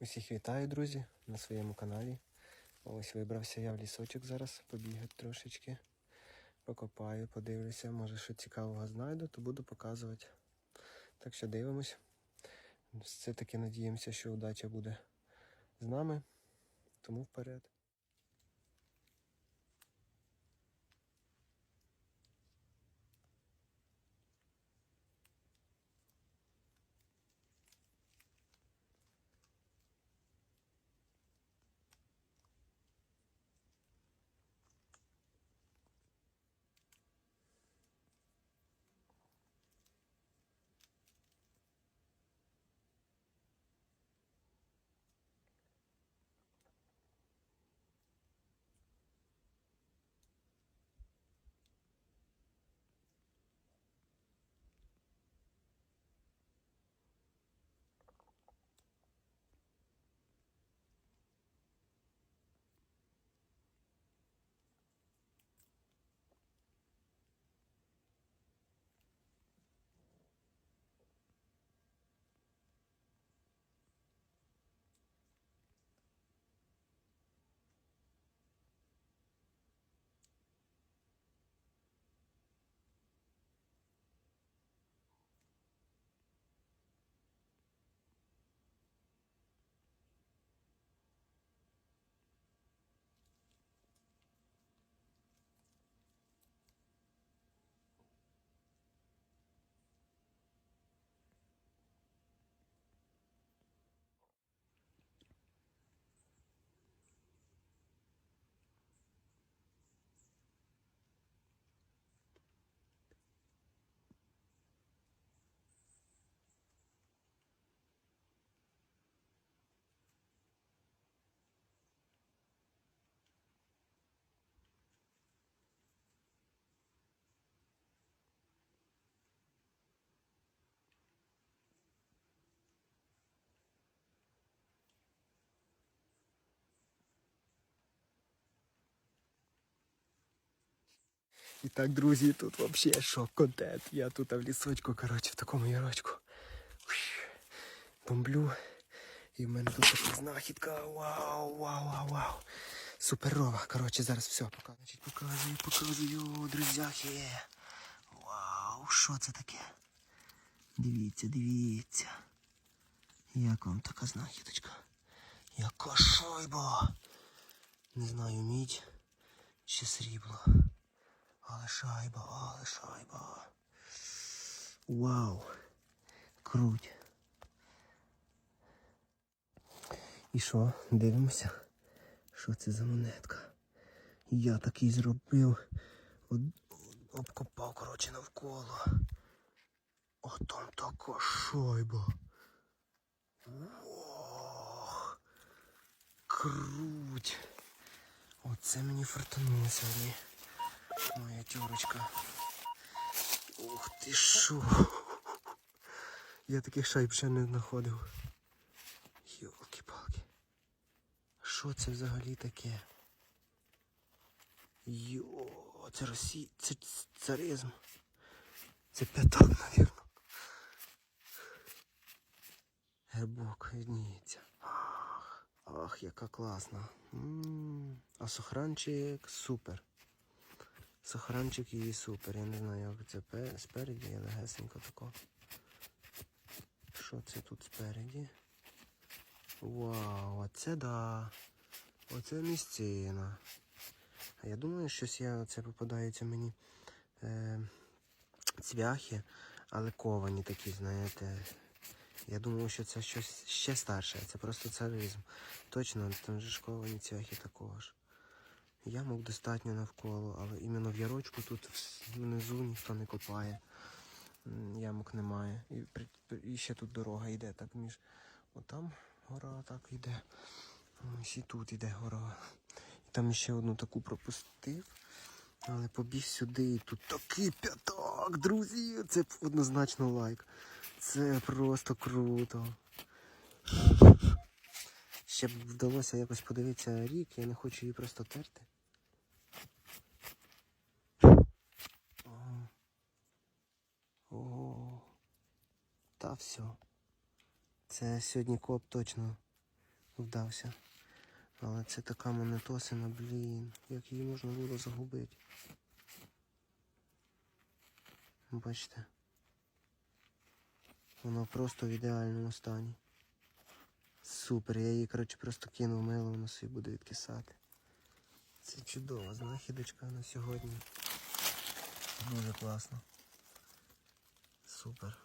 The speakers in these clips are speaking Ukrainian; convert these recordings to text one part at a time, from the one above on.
Усіх вітаю, друзі, на своєму каналі. Ось вибрався я в лісочок зараз, побігати трошечки. Покопаю, подивлюся, може що цікавого знайду, то буду показувати. Так що дивимось. Все-таки надіємося, що удача буде з нами. Тому вперед. І так, друзі, тут взагалі шок контент. Я тут в лісочку, коротше, в такому ярочку. Бомблю. І в мене тут така знахідка. Вау, вау, вау, вау. Суперова. Коротше, зараз все покажу. Значить, показую, показую, друзяхи. Вау, що це таке? Дивіться, дивіться. Як вам така знахідочка? Яка шайба. Не знаю, мідь чи срібло. Але шайба, але шайба. Вау. Круть. І що, дивимося? Що це за монетка? Я такий зробив. Обкопав, коротше, навколо. О, там така шайба. Ох. Круть. Оце мені фартануло сьогодні. Моя тюрочка. Ух ти шо. Я таких шайб ще не знаходив. Йолки-палки. Що це взагалі таке? Йо, це Росія, це царизм. Це п'ятак, навірно. Гербок видніється. Ах, ах, яка класна. М, А сохранчик супер. Сохранчик її супер. Я не знаю, як це спереді, але гесенько тако. Що це тут спереді? Вау, оце да. Оце місцина. А я думаю, щось я це попадаються мені е, цвяхи, але ковані такі, знаєте. Я думаю, що це щось ще старше, це просто царизм. Точно, там же ж ковані цвяхи такого ж. Ямок достатньо навколо, але іменно в ярочку тут внизу ніхто не копає. Ямок немає. І, і ще тут дорога йде так між. Отам гора так йде. Ось і тут йде гора. І там ще одну таку пропустив. Але побіг сюди і тут такий п'ятак, друзі. Це однозначно лайк. Це просто круто. Ще б вдалося якось подивитися рік, я не хочу її просто терти. О, та все. Це сьогодні коп точно вдався. Але це така монетосина, блін. Як її можна було загубити? Бачите? Вона просто в ідеальному стані. Супер, я її, коротше, просто кинув мило, воно собі буде відкисати. Це чудова знахідочка на сьогодні. Дуже класно. Супер.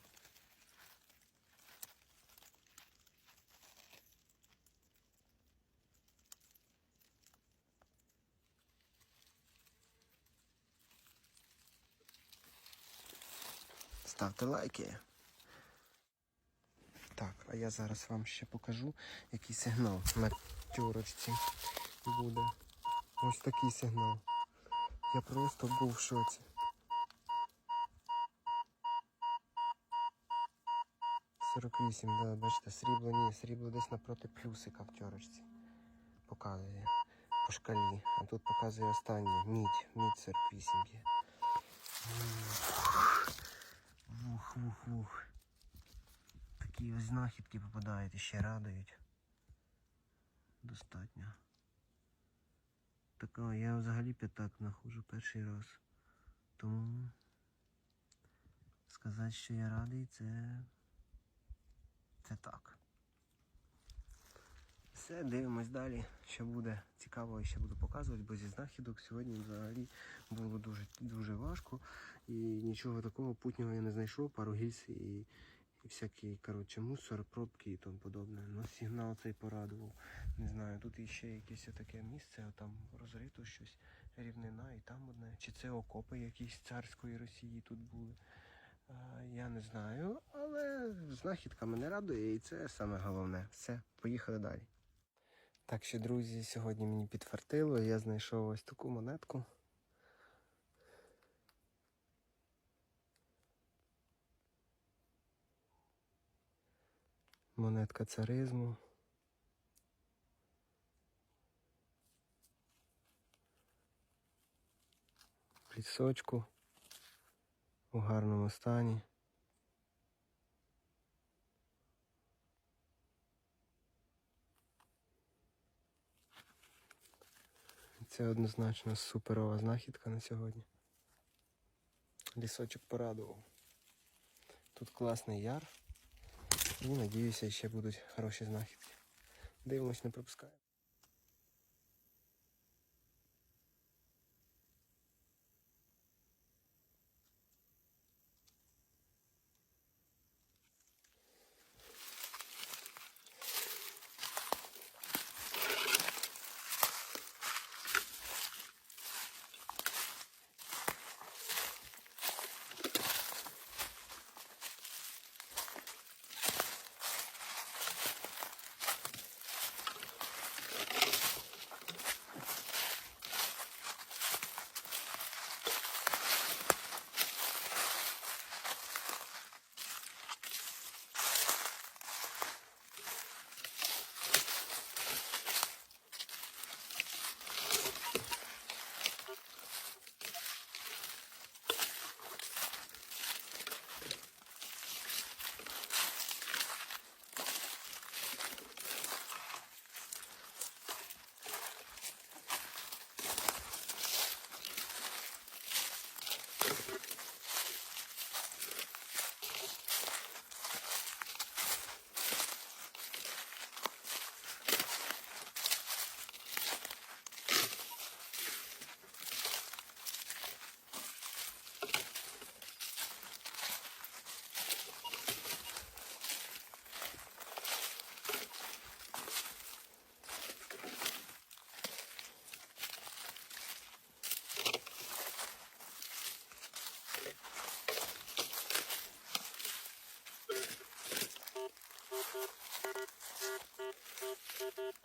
Ставте лайки. Так, а я зараз вам ще покажу, який сигнал на тюрочці буде. Ось такий сигнал. Я просто був в шоці. Сорок вісім, да, бачите, срібло ні, срібло десь напроти плюсика в тюрочці. Показує по шкалі. А тут показує останнє. Мідь. Мідь 48 є. Вух, вух, вух. Такі ось знахідки попадають і ще радують. Достатньо. Така, я взагалі п'ятак знаходжу перший раз. Тому сказати, що я радий, це. Це так. Все, дивимось далі, що буде цікаво і ще буду показувати, бо зі знахідок сьогодні взагалі було дуже дуже важко і нічого такого путнього я не знайшов, пару гільз і, і всякий коротше, мусор, пробки і тому подобне. Ну, сигнал цей порадував. Не знаю, тут іще якесь таке місце, а там розрито щось, рівнина і там одне. Чи це окопи якісь царської Росії тут були. Я не знаю, але знахідка мене радує і це саме головне. Все, поїхали далі. Так що, друзі, сьогодні мені підфартило, я знайшов ось таку монетку. Монетка царизму. В лісочку у гарному стані. Це однозначно суперова знахідка на сьогодні. Лісочок порадував. Тут класний яр. І надіюся, ще будуть хороші знахідки. Дивимось, не пропускаємо.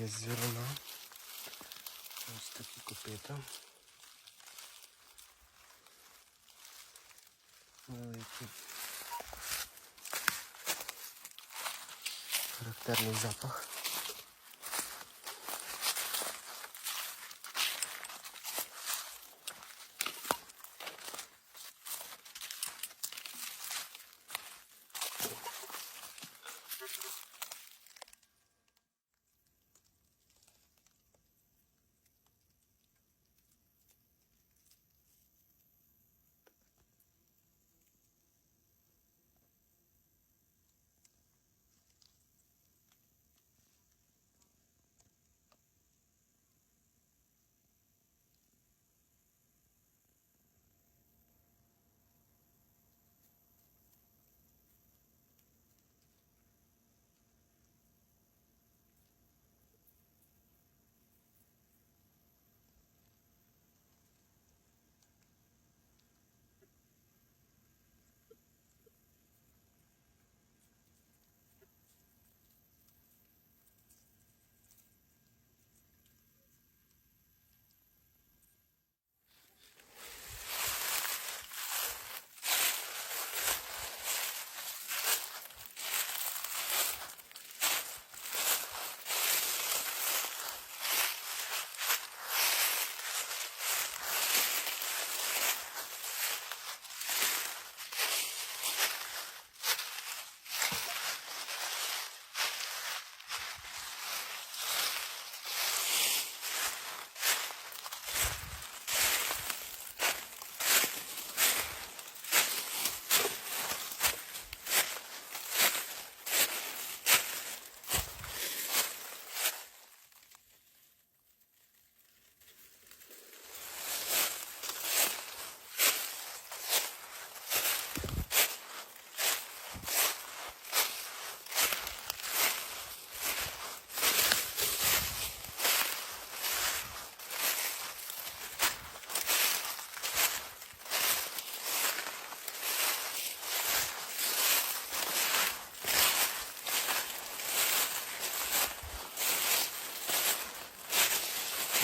є зерна. Ось такі копита. Великі. Характерний запах.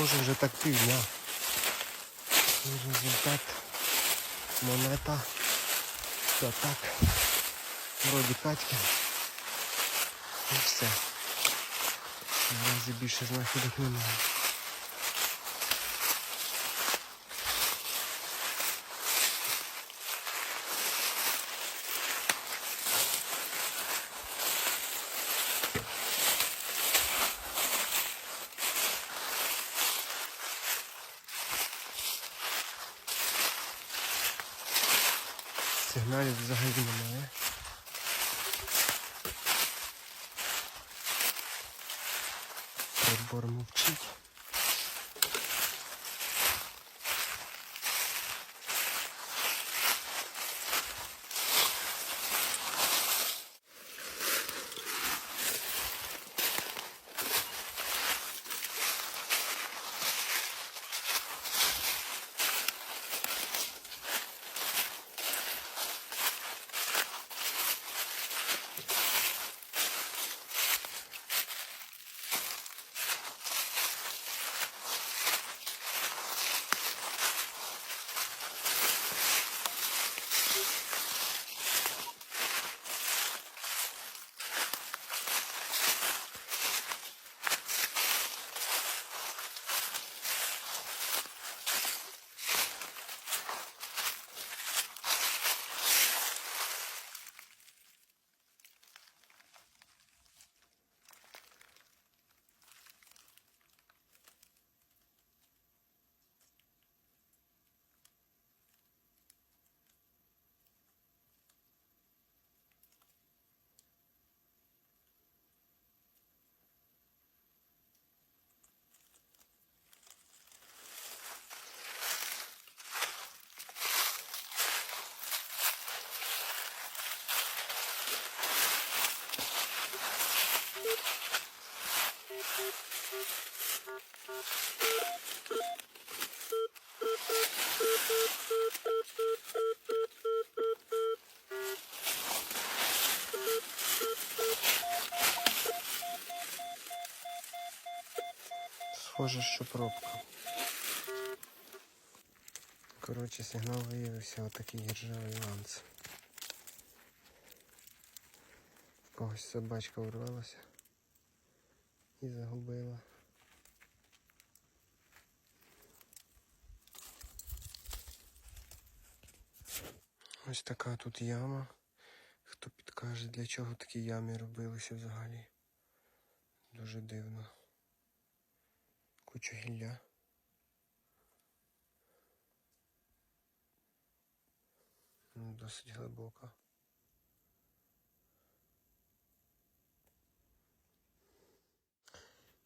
Може вже так півдня. І результат. Монета. Все так. Вроді катька. І все. Наразі більше знахідок немає. Сигналів взагалі немає. Прибор мовчить. Схоже, що пробка. Коротше, сигнал виявився отакий ржавий ланц. В когось собачка урвалася і загубила. Ось така тут яма. Хто підкаже, для чого такі ями робилися взагалі? Дуже дивно. Куча гілля. Ну, Досить глибока.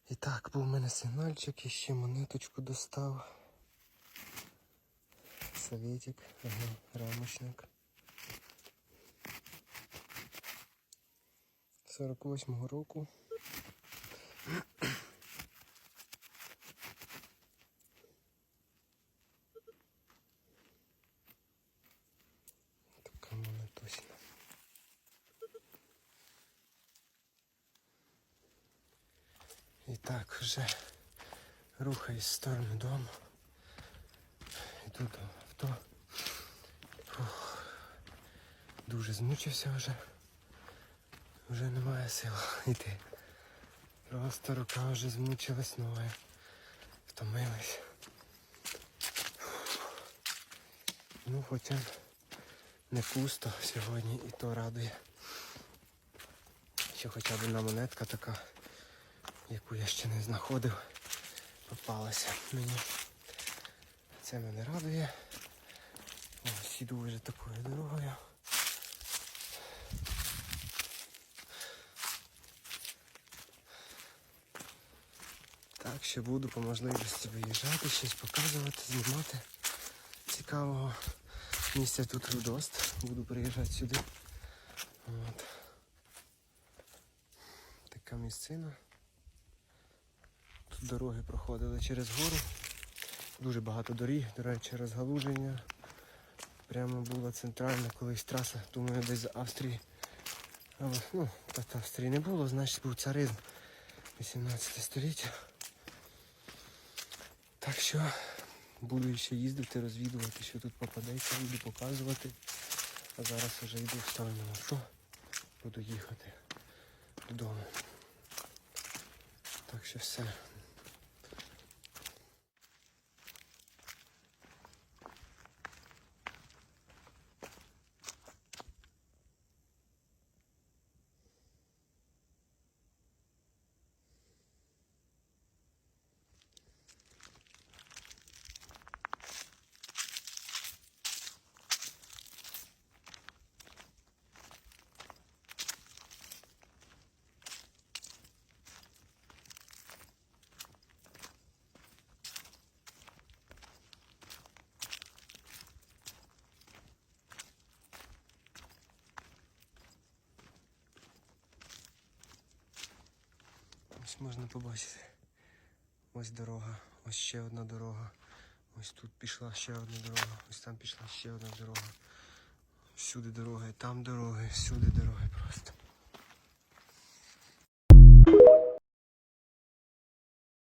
І так, був у мене сигнальчик, і ще монеточку достав. Советик, ага, рамочник. 48-го року. Така монетосина. І так, вже рухаюсь в сторону дому. Іду до авто. Фух. Дуже змучився вже. Вже немає сил йти. Просто рука вже змучилась ноги. Втомилась. Ну хоча не пусто сьогодні і то радує. Що хоча б одна монетка така, яку я ще не знаходив, попалася мені. Це мене радує. Ось іду вже такою дорогою. Так, ще буду по можливості виїжджати, щось показувати, знімати. Цікавого місця тут вдост. Буду приїжджати сюди. От. Така місцина. Тут дороги проходили через гору. Дуже багато доріг, до речі, розгалуження. Прямо була центральна колись траса, думаю, десь з Австрії. Але, ну, та Австрії не було, значить був царизм 18 століття. Так що буду ще їздити, розвідувати, що тут попадеться, буду показувати. А зараз вже йду в сторону авто, буду їхати додому. Так що все. Ось можна побачити. Ось дорога, ось ще одна дорога. Ось тут пішла ще одна дорога, ось там пішла ще одна дорога. Всюди дороги, там дороги, всюди дороги.